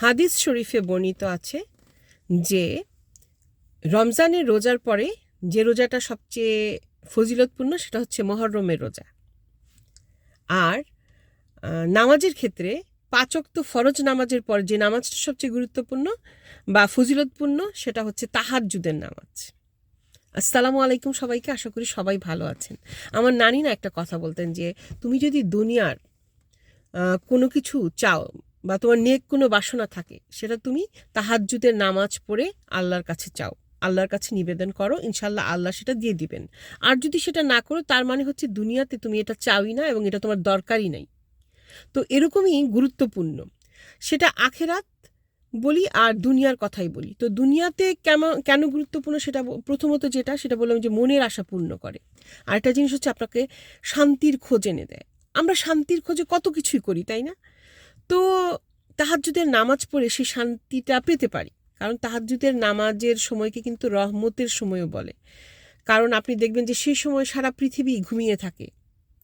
হাদিস শরীফে বর্ণিত আছে যে রমজানের রোজার পরে যে রোজাটা সবচেয়ে ফজিলতপূর্ণ সেটা হচ্ছে মহরমের রোজা। আর নামাজের ক্ষেত্রে পাচক তো ফরজ নামাজের পর যে নামাজটা সবচেয়ে গুরুত্বপূর্ণ বা ফজিলতপূর্ণ সেটা হচ্ছে তাহাজ্জুদের নামাজ। আসসালামু আলাইকুম সবাইকে, আশা করি সবাই ভালো আছেন। আমার নানি না একটা কথা বলতেন যে, তুমি যদি দুনিয়ার কোনো কিছু চাও বা তোমার নেক কোনো বাসনা থাকে, সেটা তুমি তাহাজ্জুদের নামাজ পড়ে আল্লাহর কাছে চাও। আল্লাহর কাছে নিবেদন করো ইনশাল্লাহ আল্লাহ সেটা দিয়ে দিবেন। আর যদি সেটা না করো, তার মানে হচ্ছে দুনিয়াতে তুমি এটা চাওই না এবং এটা তোমার দরকারই নাই। তো এরকমই গুরুত্বপূর্ণ। সেটা আখেরাত বলি আর দুনিয়ার কথাই বলি। তো দুনিয়াতে কেমন কেন গুরুত্বপূর্ণ সেটা প্রথমত যেটা, সেটা বললাম যে মনের আশা পূর্ণ করে। আরেকটা জিনিস হচ্ছে আপনাকে শান্তির খোঁজ এনে দেয়। আমরা শান্তির খোঁজে কত কিছুই করি, তাই না? তো তাহাজ্জুদের নামাজ পড়ে সেই শান্তিটা পেতে পারি। কারণ তাহাজ্জুদের নামাজের সময়কে কিন্তু রহমতের সময়ও বলে। কারণ আপনি দেখবেন যে সেই সময় সারা পৃথিবী ঘুমিয়ে থাকে।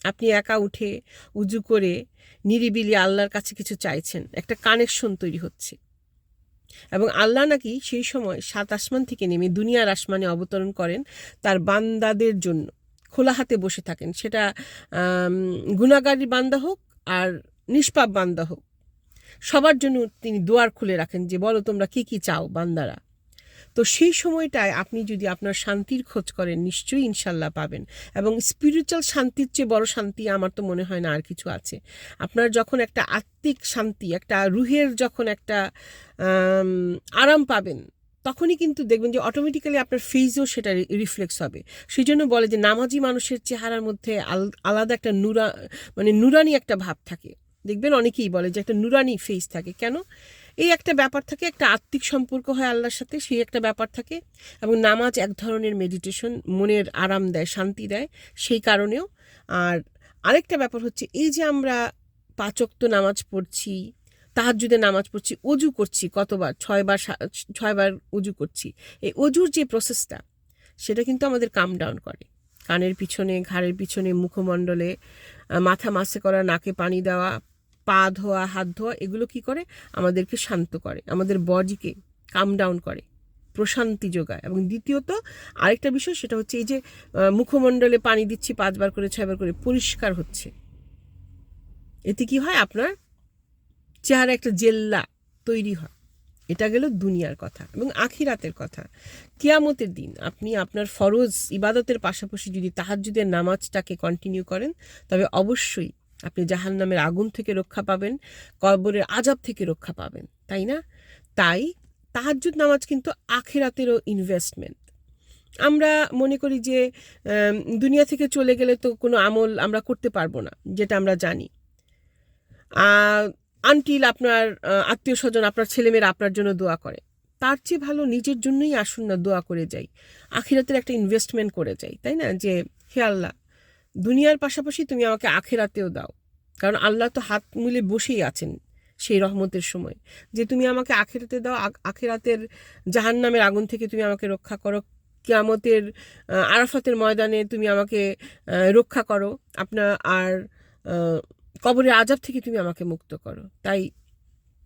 আপনি একা উঠে উজু করে নিরিবিলি আল্লাহর কাছে কিছু চাইছেন। একটা কানেকশন তৈরি হচ্ছে। এবং আল্লাহ নাকি সেই সময় সাত আসমান থেকে নেমে দুনিয়ার আসমানে অবতরণ করেন তার বান্দাদের জন্য। খোলা হাতে বসে থাকেন। সেটা গুণাগারী বান্দা হোক আর নিষ্পাপ বান্দা হোক। সবার জন্য তিনি দুয়ার খুলে রাখেন যে, বলো তোমরা কি কি চাও, বান্দারা? তো সেই সময়টায় আপনি যদি আপনার শান্তির খোঁজ করেন, নিশ্চয়ই ইনশাল্লাহ পাবেন। এবং স্পিরিচুয়াল শান্তির চেয়ে বড় শান্তি আমার তো মনে হয় না আর কিছু আছে। আপনার যখন একটা আত্মিক শান্তি, একটা রুহের যখন একটা আরাম পাবেন, তখনই কিন্তু দেখবেন যে অটোমেটিক্যালি আপনার ফেজও সেটা রিফ্লেক্স হবে। সেই জন্য বলে যে, নামাজি মানুষের চেহারার মধ্যে আল- আলাদা একটা নুরা মানে নুরানি একটা ভাব থাকে। দেখবেন অনেকেই বলে যে একটা নুরানি ফেস থাকে। কেন? এই একটা ব্যাপার থাকে, একটা আত্মিক সম্পর্ক হয় আল্লাহর সাথে, সেই একটা ব্যাপার থাকে এবং নামাজ এক ধরনের মেডিটেশন মনের আরাম দেয়, শান্তি দেয়, সেই কারণেও। আর আরেকটা ব্যাপার হচ্ছে, এই যে আমরা পাচক্ত নামাজ পড়ছি, তাহাজ্জুদে নামাজ পড়ছি, অজু করছি কতবার? ছয়বার ছয়বার অজু করছি। এই অজুর যে প্রসেসটা সেটা কিন্তু আমাদের কাম ডাউন করে। কানের পিছনে, ঘাড়ের পিছনে, মুখমণ্ডলে মাথা মাসে করা, নাকে পানি দেওয়া পা ধোয়া, হাত ধোয়া, এগুলো কি করে? আমাদেরকে শান্ত করে, আমাদের বডিকে কাম ডাউন করে, প্রশান্তি যোগায়। এবং দ্বিতীয়ত, আরেকটা বিষয়, সেটা হচ্ছে এই যে মুখমণ্ডলে পানি দিচ্ছি পাঁচবার করে, ছয়বার করে, পরিষ্কার হচ্ছে। এতে কি হয়? আপনার চেহারা একটা জেল্লা তৈরি হয়। এটা গেল দুনিয়ার কথা এবং আখিরাতের কথা। কিয়ামতের দিন আপনি আপনার ফরজ ইবাদতের পাশাপাশি যদি তাহাজ্জুদের নামাজটাকে কন্টিনিউ করেন, তবে অবশ্যই আপনি জাহান নামের আগুন থেকে রক্ষা পাবেন, কবরের আজাব থেকে রক্ষা পাবেন, তাই না? তাই তাহাজ্জুদ নামাজ কিন্তু আখেরাতেরও ইনভেস্টমেন্ট আমরা মনে করি যে দুনিয়া থেকে চলে গেলে তো কোনো আমল আমরা করতে পারব না, যেটা আমরা জানি। আনটিল আপনার আত্মীয় স্বজন আপনার ছেলেমেয়েরা আপনার জন্য দোয়া করে। তার চেয়ে ভালো নিজের জন্যই আসুন না, দোয়া করে যাই। আখিরাতের একটা ইনভেস্টমেন্ট করে যাই, তাই না? যে, হে আল্লাহ দুনিয়ার পাশাপাশি তুমি আমাকে আখেরাতেও দাও। কারণ আল্লাহ তো হাত মুলে বসেই আছেন সেই রহমতের সময়। যে তুমি আমাকে আখেরাতে দাও আখেরাতের জাহান্নামের আগুন থেকে তুমি আমাকে রক্ষা করো, কেয়ামতের আরাফাতের ময়দানে তুমি আমাকে রক্ষা করো আপনার আর কবরের আজাব থেকে তুমি আমাকে মুক্ত করো। তাই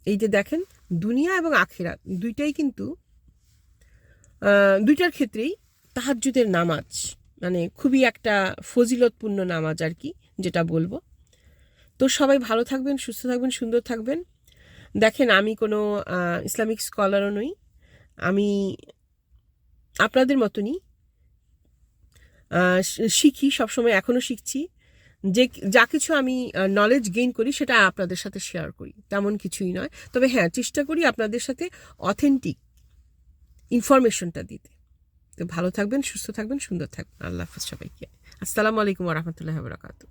এই যে দেখেন, দুনিয়া এবং আখেরাত দুইটাই কিন্তু দুইটার ক্ষেত্রেই তাহাজ্জুদের নামাজ মানে খুবই একটা ফজিলতপূর্ণ নামাজ আর কি, যেটা বলব। তো সবাই ভালো থাকবেন, সুস্থ থাকবেন, সুন্দর থাকবেন। দেখেন, আমি কোনো ইসলামিক স্কলারও নই। আমি আপনাদের মতনই শিখি, সবসময় এখনও শিখছি। যে, যা কিছু আমি নলেজ গেইন করি, সেটা আপনাদের সাথে শেয়ার করি। তেমন কিছুই নয়। তবে হ্যাঁ চেষ্টা করি আপনাদের সাথে অথেন্টিক ইনফরমেশনটা দিতে। তো ভালো থাকবেন সুস্থ থাকবেন সুন্দর থাকবেন। আল্লাহ হাফিজ সবাইকে। আসসালামু আলাইকুম রহমতুল্লাহ বরাকাতু